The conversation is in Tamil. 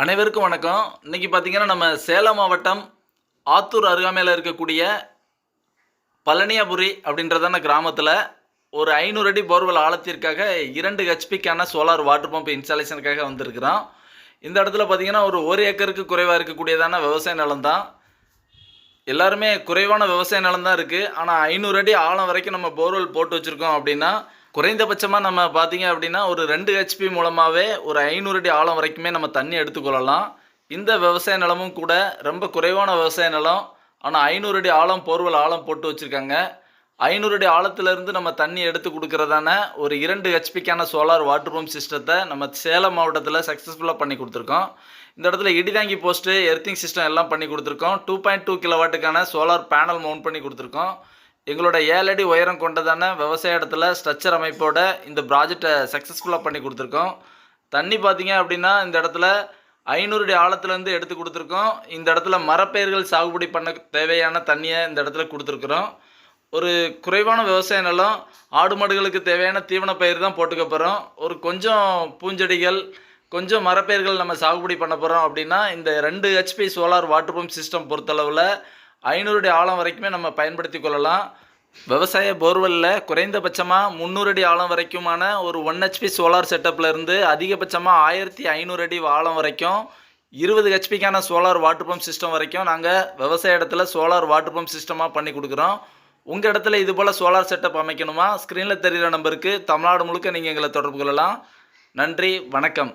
அனைவருக்கும் வணக்கம். இன்னைக்கு பார்த்தீங்கன்னா நம்ம சேலம் மாவட்டம் ஆத்தூர் அருகாமையில் இருக்கக்கூடிய பழனியாபுரி அப்படின்றதான கிராமத்தில். ஒரு ஐநூறு அடி போர்வெல் ஆழத்திற்காக இரண்டு ஹெச்பிக்கான சோலார் வாட்டர் பம்ப் இன்ஸ்டாலேஷனுக்காக வந்திருக்கிறோம். இந்த இடத்துல பார்த்தீங்கன்னா ஒரு ஒரு ஏக்கருக்கு குறைவாக இருக்கக்கூடியதான விவசாய நிலம் தான். எல்லாருமே குறைவான விவசாய நிலம் தான் இருக்குது ஆனால் ஐநூறு அடி ஆழம் வரைக்கும் நம்ம போர்வெல் போட்டு வச்சுருக்கோம் அப்படின்னா குறைந்தபட்சமாக நம்ம பார்த்தீங்க அப்படின்னா ஒரு ரெண்டு ஹெச்பி மூலமாகவே ஒரு ஐநூறு அடி ஆழம் வரைக்குமே நம்ம தண்ணி எடுத்துக்கொள்ளலாம். இந்த விவசாய நிலமும் கூட ரொம்ப குறைவான விவசாய நிலம். ஆனால் ஐநூறு அடி ஆழம் போர்வெல் ஆழம் போட்டு வச்சுருக்காங்க. ஐநூறு அடி ஆழத்துலேருந்து நம்ம தண்ணி எடுத்து கொடுக்குறதான ஒரு இரண்டு ஹெச்பிக்கான சோலார் வாட்டர் பம்ப் சிஸ்டத்தை நம்ம சேலம் மாவட்டத்தில் சக்ஸஸ்ஃபுல்லாக பண்ணி கொடுத்துருக்கோம். இந்த இடத்துல இடிதாங்கி போஸ்ட்டு எர்த்திங் சிஸ்டம் எல்லாம் பண்ணி கொடுத்துருக்கோம். டூ பாயிண்ட் டூ கிலோவாட்டுக்கான சோலார் பேனல் மவுண்ட் பண்ணி கொடுத்துருக்கோம். எங்களோட ஏழடி உயரம் கொண்டதான விவசாய இடத்துல ஸ்ட்ரக்சர் அமைப்போட இந்த ப்ராஜெக்டை சக்ஸஸ்ஃபுல்லாக பண்ணி கொடுத்துருக்கோம். தண்ணி பார்த்தீங்க அப்படின்னா இந்த இடத்துல ஐநூறு அடி ஆழத்துலேருந்து எடுத்து கொடுத்துருக்கோம். இந்த இடத்துல மரப்பயிர்கள் சாகுபடி பண்ண தேவையான தண்ணியை இந்த இடத்துல கொடுத்துருக்குறோம். ஒரு குறைவான விவசாய நிலம் ஆடு மாடுகளுக்கு தேவையான தீவன பயிர் தான் போட்டுக்க போகிறோம் ஒரு கொஞ்சம் பூஞ்செடிகள் கொஞ்சம் மரப்பயிர்கள் நம்ம சாகுபடி பண்ண போகிறோம் அப்படின்னா இந்த ரெண்டு HP solar water pump system பொறுத்தளவில் ஐநூறு அடி ஆழம் வரைக்குமே நம்ம பயன்படுத்தி கொள்ளலாம். விவசாய போர்வெல்லில் குறைந்தபட்சமாக முந்நூறு அடி ஆழம் வரைக்குமான ஒரு ஒன் ஹெச்பி சோலார் செட்டப்ல இருந்து அதிகபட்சமாக ஆயிரத்தி ஐநூறு அடி ஆழம் வரைக்கும் இருபது ஹெச்பிக்கான சோலார் வாட்டர் பம்ப் சிஸ்டம் வரைக்கும் நாங்கள் விவசாய இடத்துல சோலார் வாட்டர் பம்ப் சிஸ்டமாக பண்ணி கொடுக்குறோம். உங்கள் இடத்துல இது போல் சோலார் செட்டப் அமைக்கணுமா? ஸ்க்ரீனில் தெரிகிற நம்பருக்கு தமிழ்நாடு முழுக்க நீங்கள் எங்களை தொடர்பு கொள்ளலாம். நன்றி வணக்கம்.